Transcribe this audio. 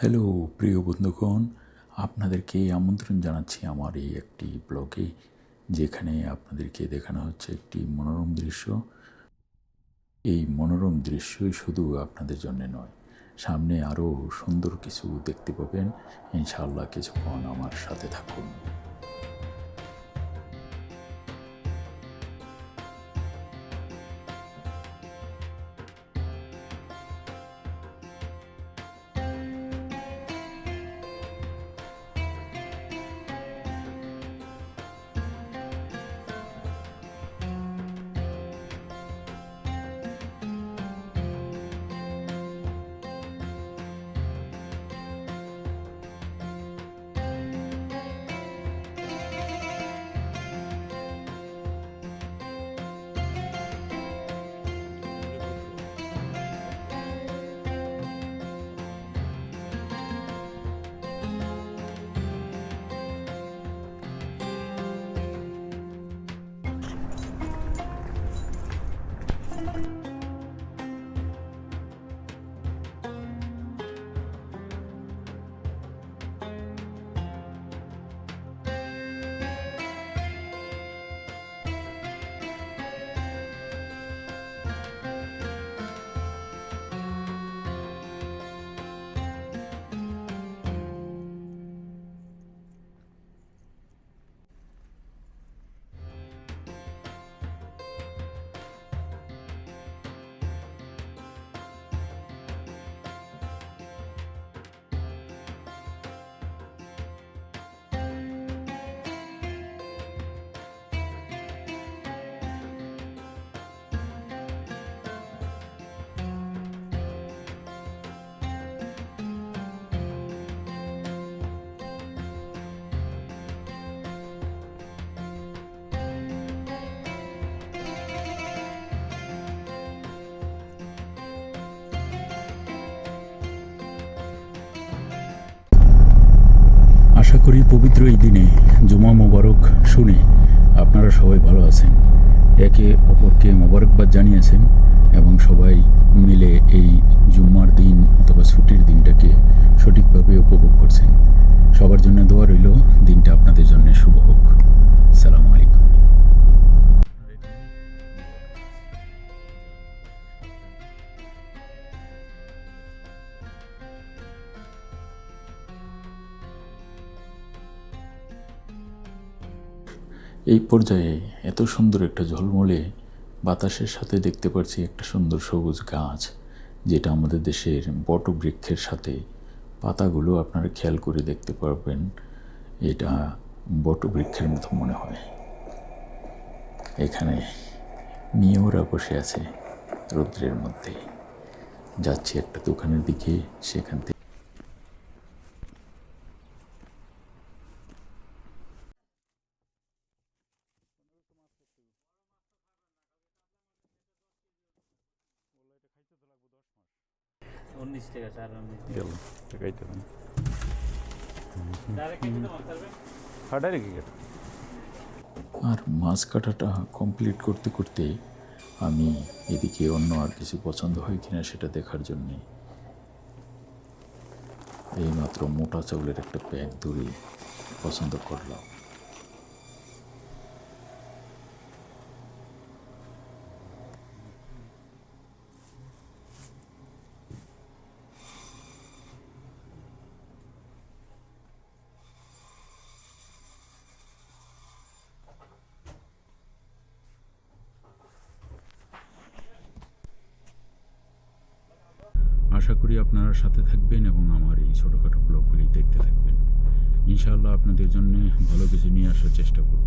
Hello প্রিয় বন্ধুগণ, আপনাদেরকে আমন্ত্রণ জানাচ্ছি আমার এই একটি ব্লগে, যেখানে আপনাদেরকে দেখানো হচ্ছে একটি মনোরম দৃশ্য। এই মনোরম দৃশ্যই শুধু আপনাদের জন্য নয়, সামনে আরও সুন্দর কিছু দেখতে পাবেন। ইনশাআল্লাহ কিছুক্ষণ আমার সাথে থাকুন। করি পবিত্র এই দিনে জুমা মোবারক শুনে আপনারা সবাই ভালো আছেন। একে অপরকে মোবারকবাদ জানিয়েছেন এবং সবাই মিলে এই জুম্মার দিন অথবা ছুটির দিনটাকে সঠিকভাবে উপভোগ করছেন। সবার জন্য দোয়া রইল, দিনটা আপনাদের এই পর্যায়ে এত সুন্দর একটা ঝলমলে বাতাসের সাথে দেখতে পাচ্ছি একটা সুন্দর সবুজ গাছ, যেটা আমাদের দেশের বটবৃক্ষের সাথে পাতাগুলো আপনারা খেয়াল করে দেখতে পারবেন। এটা বটবৃক্ষের মতো মনে হয়। এখানে মেয়েরা বসে আছে রৌদ্রের মধ্যে। যাচ্ছি একটা দোকানের দিকে, সেখান থেকে উনিশ টাকা চার উনিশ গেল টাকাইতে দেন ডাইরেক্ট কেটে দেবো তারপরে হাটাই রেখে গেল আর মাছ কাটাটা কমপ্লিট করতে করতে আমি এদিকে অন্য আর কিছু পছন্দ হয় কিনা সেটা দেখার জন্যে এইমাত্র মোটা চাউলের একটা প্যাক ধরে পছন্দ করলাম। আশা করি আপনারা সাথে থাকবেন এবং আমার এই ছোটোখাটো ব্লগগুলি দেখতে থাকবেন। ইনশাআল্লাহ আপনাদের জন্য ভালো কিছু নিয়ে আসার চেষ্টা করব।